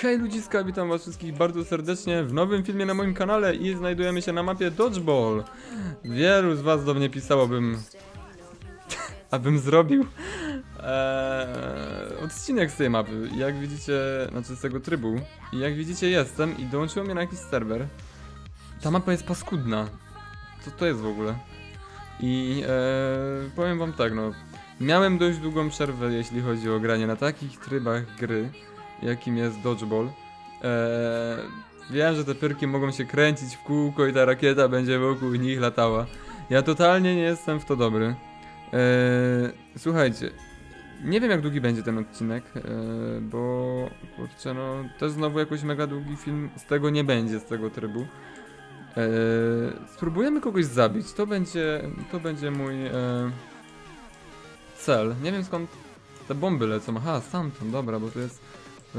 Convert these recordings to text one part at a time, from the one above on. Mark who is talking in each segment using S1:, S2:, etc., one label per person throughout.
S1: Hej ludziska, witam was wszystkich bardzo serdecznie w nowym filmie na moim kanale i znajdujemy się na mapie Dodgeball. Wielu z was do mnie pisało, bym... abym zrobił eee, odcinek z tej mapy. Jak widzicie, znaczy z tego trybu. I jak widzicie jestem i dołączyło mnie na jakiś serwer. Ta mapa jest paskudna. Co to jest w ogóle? I eee, powiem wam tak, no. Miałem dość długą przerwę, jeśli chodzi o granie na takich trybach gry, jakim jest Dodgeball. Eee, wiem, że te pyrki mogą się kręcić w kółko i ta rakieta będzie wokół nich latała. Ja totalnie nie jestem w to dobry. Eee, słuchajcie, nie wiem jak długi będzie ten odcinek, eee, bo kurczę, no też znowu jakoś mega długi film z tego nie będzie, z tego trybu. Eee, spróbujemy kogoś zabić, to będzie, to będzie mój eee, cel. Nie wiem skąd te bomby lecą. Aha, stamtąd, dobra, bo to jest e,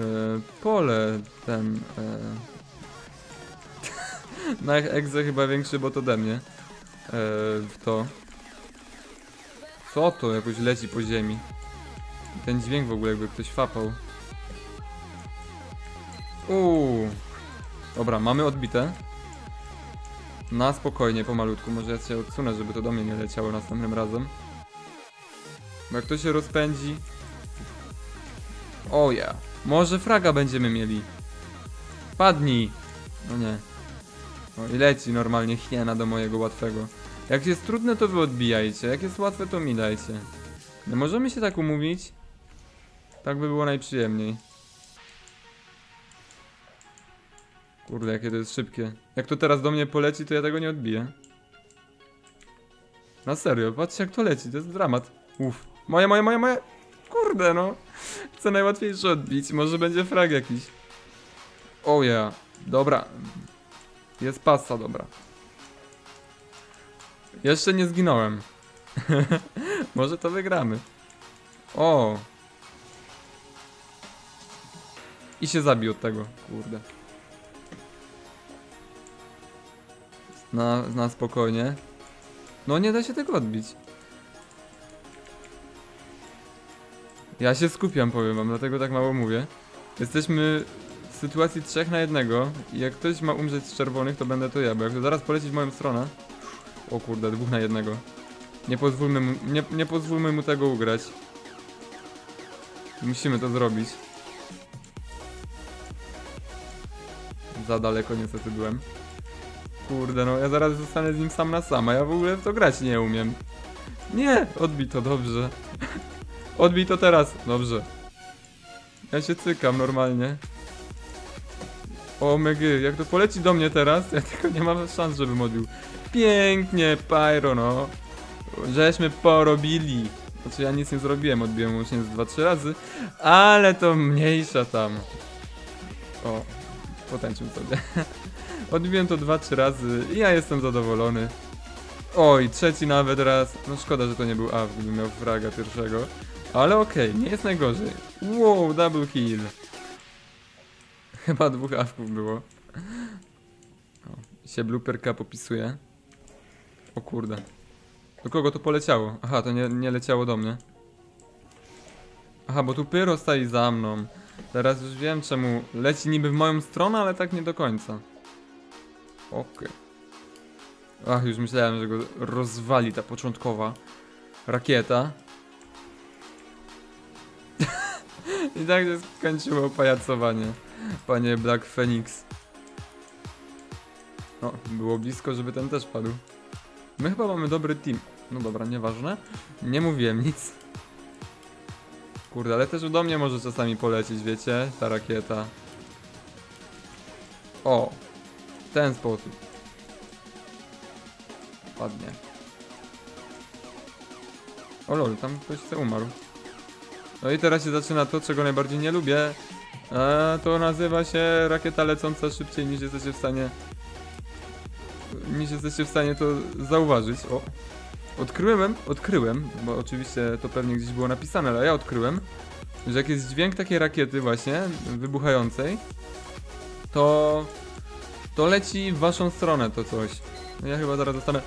S1: pole ten. E, na egze chyba większy bot ode mnie. W to. Co to? Jakoś leci po ziemi. Ten dźwięk w ogóle jakby ktoś fapał. Uuu. Dobra, mamy odbite. Na spokojnie, pomalutku. Może ja się odsunę, żeby to do mnie nie leciało następnym razem. Bo jak to się rozpędzi... O ja. Może fraga będziemy mieli. Padnij. No nie. O i leci normalnie hiena do mojego łatwego. Jak jest trudne to wy odbijajcie, jak jest łatwe to mi dajcie. No możemy się tak umówić? Tak by było najprzyjemniej. Kurde, jakie to jest szybkie. Jak to teraz do mnie poleci, to ja tego nie odbiję. Na serio, patrzcie jak to leci, to jest dramat. Uff. Moje, moje, moje, moje. Kurde no. Chcę najłatwiejsze odbić. Może będzie frag jakiś. O ja. Dobra. Jest pasta, dobra. Jeszcze nie zginąłem. Może to wygramy. O. I się zabił od tego. Kurde. Na, na spokojnie. No nie da się tego odbić. Ja się skupiam, powiem wam, dlatego tak mało mówię. Jesteśmy w sytuacji trzech na jednego jak ktoś ma umrzeć z czerwonych, to będę to ja, bo jak to zaraz poleci w moją stronę... O kurde, dwóch na jednego. Nie pozwólmy mu, nie, nie pozwólmy mu tego ugrać. Musimy to zrobić. Za daleko niestety byłem. Kurde, no ja zaraz zostanę z nim sam na sam, a ja w ogóle w to grać nie umiem. Nie! Odbij to, dobrze. Odbij to teraz. Dobrze. Ja się cykam normalnie. O megy, jak to poleci do mnie teraz, ja tylko nie mam szans, żebym odbił. Pięknie, Pyro, no. Żeśmy porobili. Znaczy ja nic nie zrobiłem, odbiłem łącznie z 2-3 razy, ale to mniejsza tam. O, potęczył sobie. Odbiłem to 2-3 razy i ja jestem zadowolony. Oj, trzeci nawet raz. No szkoda, że to nie był AF, gdybym miał fraga pierwszego. Ale okej, nie jest najgorzej. Wow, double kill. Chyba dwóch awków było. O, się blooperka popisuje. O kurde. Do kogo to poleciało? Aha, to nie, nie leciało do mnie. Aha, bo tu Pyro stoi za mną. Teraz już wiem czemu leci niby w moją stronę, ale tak nie do końca. Okej. Ach, już myślałem, że go rozwali ta początkowa rakieta. I tak się skończyło pajacowanie, panie Black Phoenix. O, było blisko, żeby ten też padł. My chyba mamy dobry team. No dobra, nieważne. Nie mówiłem nic. Kurde, ale też do mnie może czasami polecieć, wiecie? Ta rakieta. O, w ten sposób. Ładnie. O lol, tam ktoś se umarł. No i teraz się zaczyna to, czego najbardziej nie lubię. A to nazywa się rakieta lecąca szybciej niż jesteście w stanie. niż jesteście w stanie to zauważyć. O. Odkryłem, odkryłem, bo oczywiście to pewnie gdzieś było napisane, ale ja odkryłem, że jak jest dźwięk takiej rakiety właśnie, wybuchającej, to to leci w waszą stronę to coś. No ja chyba zaraz dostanę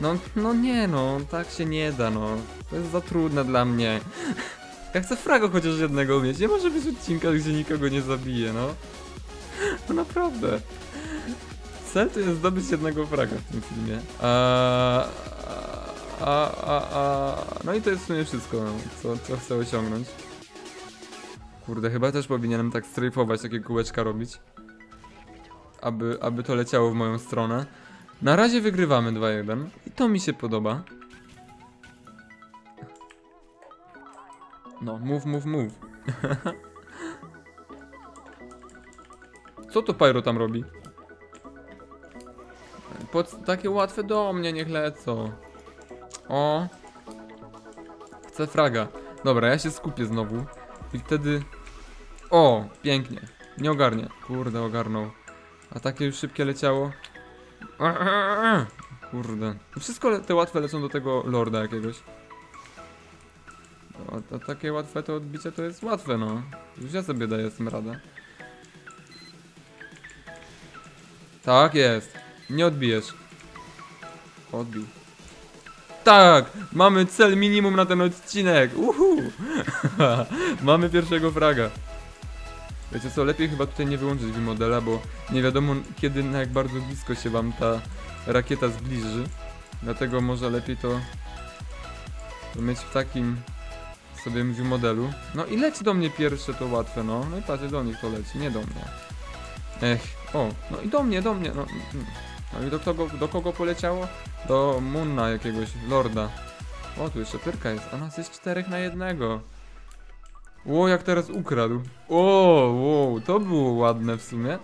S1: No, no nie no, tak się nie da no. To jest za trudne dla mnie. Ja chcę frago chociaż jednego mieć. Nie może być odcinka, gdzie nikogo nie zabije, no. No naprawdę. Cel to jest zdobyć jednego fraga w tym filmie. A, a, a, a, no i to jest w sumie wszystko, co, co chcę osiągnąć. Kurde, chyba też powinienem tak strajfować, takie kółeczka robić. Aby, aby to leciało w moją stronę. Na razie wygrywamy 2-1 i to mi się podoba. No, move, move, move. Co to Pyro tam robi? Pod, takie łatwe do mnie, niech lecą. O. Chcę fraga. Dobra, ja się skupię znowu. I wtedy... O, pięknie. Nie ogarnie. Kurde, ogarnął. A takie już szybkie leciało. Kurde. Wszystko te łatwe lecą do tego lorda jakiegoś. No, to takie łatwe to odbicie to jest łatwe, no. Już ja sobie daję z tym radę. Tak jest. Nie odbijesz. Odbił. Tak! Mamy cel minimum na ten odcinek! Uhu! mamy pierwszego fraga. Wiecie co, lepiej chyba tutaj nie wyłączyć modela, bo nie wiadomo kiedy, na jak bardzo blisko się wam ta rakieta zbliży. Dlatego może lepiej to, to mieć w takim sobie modelu. No i leci do mnie pierwsze, to łatwe, no. No i patrzcie, do nich to leci, nie do mnie. Ech, o, no i do mnie, do mnie, no. No i do kogo, do kogo poleciało? Do Munna jakiegoś, lorda. O, tu jeszcze pyrka jest, a nas jest czterech na jednego. Ło, jak teraz ukradł. O, wow, to było ładne w sumie.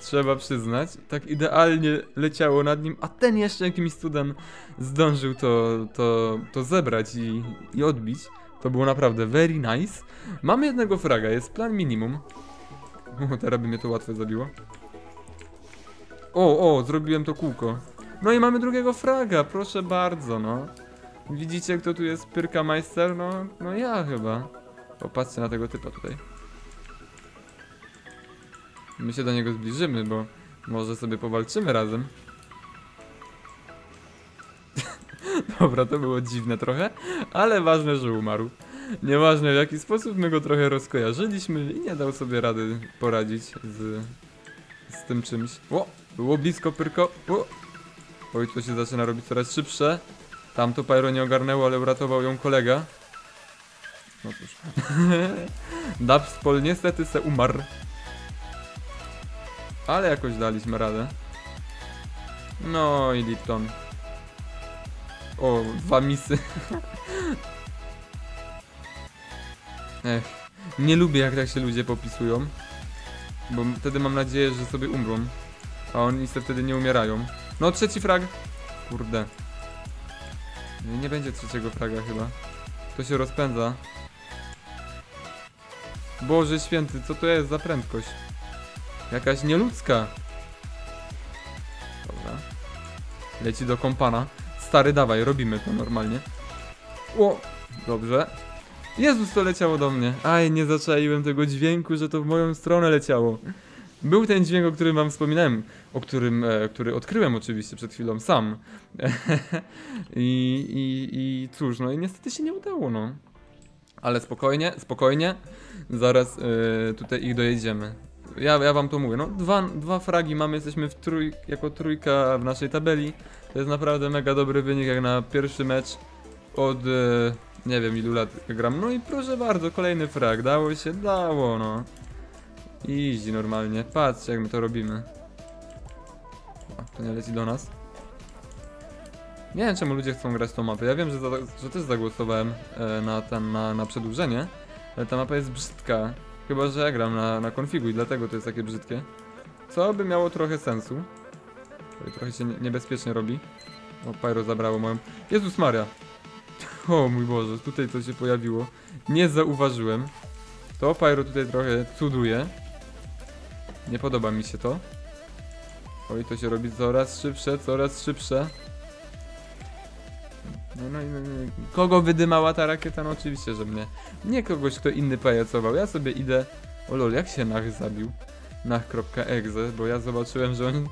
S1: Trzeba przyznać. Tak idealnie leciało nad nim, a ten jeszcze jakimś cudem zdążył to, to, to zebrać i, i odbić. To było naprawdę very nice. Mamy jednego fraga, jest plan minimum. O, teraz by mnie to łatwo zabiło. O, o, zrobiłem to kółko. No i mamy drugiego fraga, proszę bardzo, no. Widzicie, kto tu jest Pyrka Meister? No, no ja chyba. Popatrzcie na tego typa tutaj. My się do niego zbliżymy, bo może sobie powalczymy razem. Dobra, to było dziwne trochę, ale ważne, że umarł. Nieważne w jaki sposób my go trochę rozkojarzyliśmy i nie dał sobie rady poradzić z, z tym czymś. O, było blisko pyrko. O. Oj, to się zaczyna robić coraz szybsze. Tam to Pyro nie ogarnęło, ale uratował ją kolega. No cóż. Dubspol niestety se umarł. Ale jakoś daliśmy radę. No i Lipton. O, dwa misy. Ech, nie lubię jak tak się ludzie popisują. Bo wtedy mam nadzieję, że sobie umrą. A oni se wtedy nie umierają. No, trzeci frag. Kurde. Nie będzie trzeciego fraga chyba. To się rozpędza. Boże święty, co to jest za prędkość? Jakaś nieludzka. Dobra. Leci do kompana. Stary, dawaj, robimy to normalnie. O, dobrze. Jezus, to leciało do mnie. Aj, nie zaczaiłem tego dźwięku, że to w moją stronę leciało. Był ten dźwięk, o którym wam wspominałem, o którym, e, który odkryłem oczywiście przed chwilą sam. I, i, I cóż, no i niestety się nie udało, no. Ale spokojnie, spokojnie. Zaraz e, tutaj ich dojedziemy. Ja, ja wam to mówię, no dwa, dwa fragi mamy, jesteśmy w trój, jako trójka w naszej tabeli. To jest naprawdę mega dobry wynik jak na pierwszy mecz od e, nie wiem ilu lat gram. No i proszę bardzo, kolejny frag, dało się, dało no. Easy normalnie, patrzcie jak my to robimy. O, to nie leci do nas. Nie wiem czemu ludzie chcą grać tą mapę. Ja wiem, że, za, że też zagłosowałem e, na, ten, na, na przedłużenie, ale ta mapa jest brzydka. Chyba, że ja gram na, na konfigu i dlatego to jest takie brzydkie. Co by miało trochę sensu. Trochę się nie, niebezpiecznie robi. O, Pyro zabrało moją... Jezus Maria! O mój Boże, tutaj to się pojawiło. Nie zauważyłem. To Pyro tutaj trochę cuduje. Nie podoba mi się to. Oj, to się robi coraz szybsze, coraz szybsze. No, no, no, no, kogo wydymała ta rakieta? No oczywiście, że mnie. Nie kogoś, kto inny pajacował. Ja sobie idę... O lol, jak się Nach zabił? Nach.exe, bo ja zobaczyłem, że on...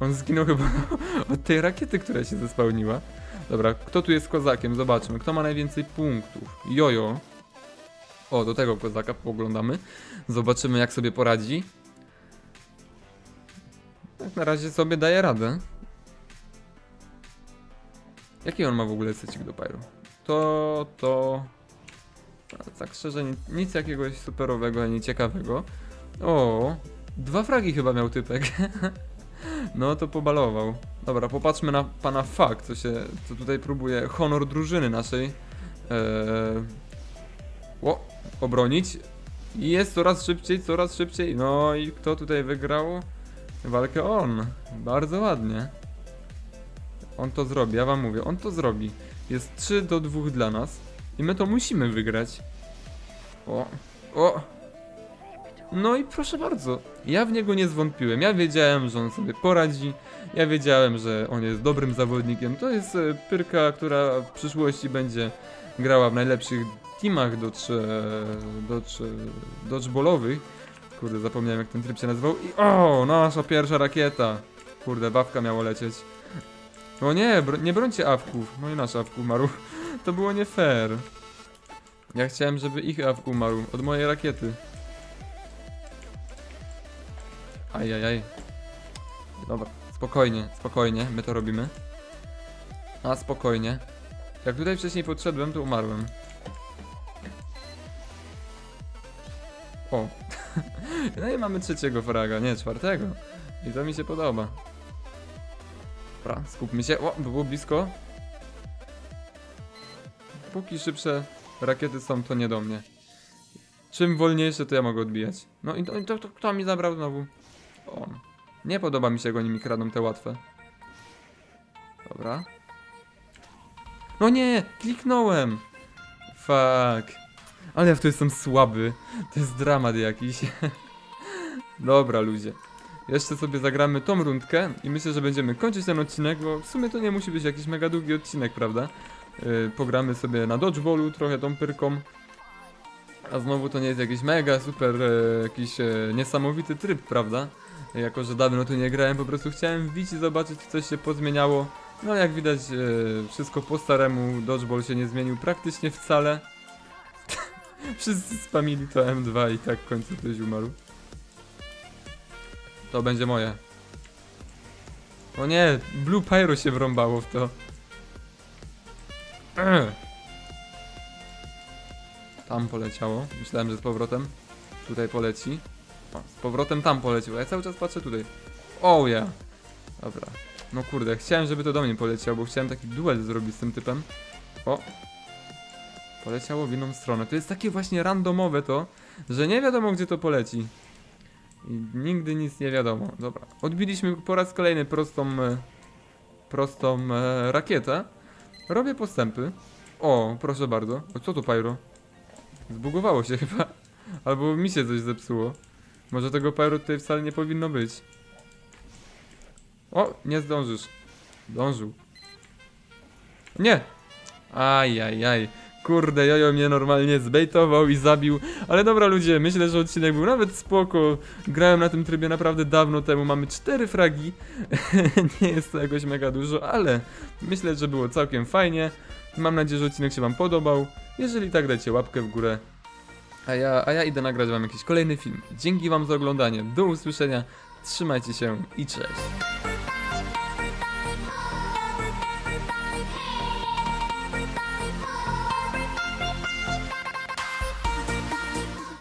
S1: On zginął chyba od tej rakiety, która się zespałniła. Dobra, kto tu jest kozakiem? Zobaczmy. Kto ma najwięcej punktów? Jojo. O, do tego kozaka poglądamy. Zobaczymy, jak sobie poradzi. Tak na razie sobie daje radę. Jaki on ma w ogóle secik do Pyro? To, to... Tak szczerze, ni- nic jakiegoś superowego ani ciekawego. O, dwa fragi chyba miał typek. No to pobalował. Dobra, popatrzmy na pana Fak, co się, co tutaj próbuje honor drużyny naszej eee, o, obronić. I jest coraz szybciej, coraz szybciej. No i kto tutaj wygrał walkę? On. Bardzo ładnie. On to zrobi, ja wam mówię, on to zrobi. Jest 3 do 2 dla nas i my to musimy wygrać. O, o. No i proszę bardzo, ja w niego nie zwątpiłem. Ja wiedziałem, że on sobie poradzi. Ja wiedziałem, że on jest dobrym zawodnikiem. To jest e, pyrka, która w przyszłości będzie grała w najlepszych teamach dodge, dodge, dodgeballowych. Kurde, zapomniałem jak ten tryb się nazywał. I o, nasza pierwsza rakieta. Kurde, bawka miało lecieć. O nie, nie brońcie awków. No i nasz awk umarł. To było nie fair. Ja chciałem, żeby ich awk umarł od mojej rakiety. Ajajaj. Dobra, spokojnie, spokojnie, my to robimy. A, spokojnie. Jak tutaj wcześniej podszedłem, to umarłem. O. No i mamy trzeciego fraga, nie czwartego. I to mi się podoba. Dobra, skupmy się. O, było blisko. Póki szybsze rakiety są, to nie do mnie. Czym wolniejsze, to ja mogę odbijać. No i to, to, to kto mi zabrał znowu? On. Nie podoba mi się, jak oni mi kradną te łatwe. Dobra. No nie, kliknąłem. Fuck. Ale ja w to jestem słaby. To jest dramat jakiś. Dobra, ludzie. Jeszcze sobie zagramy tą rundkę i myślę, że będziemy kończyć ten odcinek, bo w sumie to nie musi być jakiś mega długi odcinek, prawda? Yy, pogramy sobie na dodgeballu trochę tą pyrką. A znowu to nie jest jakiś mega super, e, jakiś e, niesamowity tryb, prawda? Jako, że dawno tu nie grałem, po prostu chciałem wbić i zobaczyć, czy coś się pozmieniało. No jak widać, e, wszystko po staremu, dodgeball się nie zmienił praktycznie wcale. Wszyscy spamili to M2 i tak w końcu ktoś umarł. To będzie moje. O nie, Blue Pyro się wrąbało w to. Ugh. Tam poleciało. Myślałem, że z powrotem tutaj poleci. O, z powrotem tam poleciło. Ja cały czas patrzę tutaj. Oh yeah. Dobra. No kurde, chciałem, żeby to do mnie poleciało, bo chciałem taki duel zrobić z tym typem. O. Poleciało w inną stronę. To jest takie właśnie randomowe to, że nie wiadomo gdzie to poleci. I nigdy nic nie wiadomo. Dobra. Odbiliśmy po raz kolejny prostą, e, prostą e, rakietę. Robię postępy. O, proszę bardzo. O, co to Pyro? Zbugowało się chyba. Albo mi się coś zepsuło. Może tego Pyro tutaj wcale nie powinno być. O, nie zdążysz. Zdążył. Nie! Ajajaj. Kurde, jojo mnie normalnie zbejtował i zabił. Ale dobra ludzie, myślę, że odcinek był nawet spoko. Grałem na tym trybie naprawdę dawno temu. Mamy cztery fragi. nie jest to jakoś mega dużo, ale myślę, że było całkiem fajnie. Mam nadzieję, że odcinek się wam podobał. Jeżeli tak, dajcie łapkę w górę. A ja, a ja idę nagrać wam jakiś kolejny film. Dzięki wam za oglądanie. Do usłyszenia. Trzymajcie się i cześć.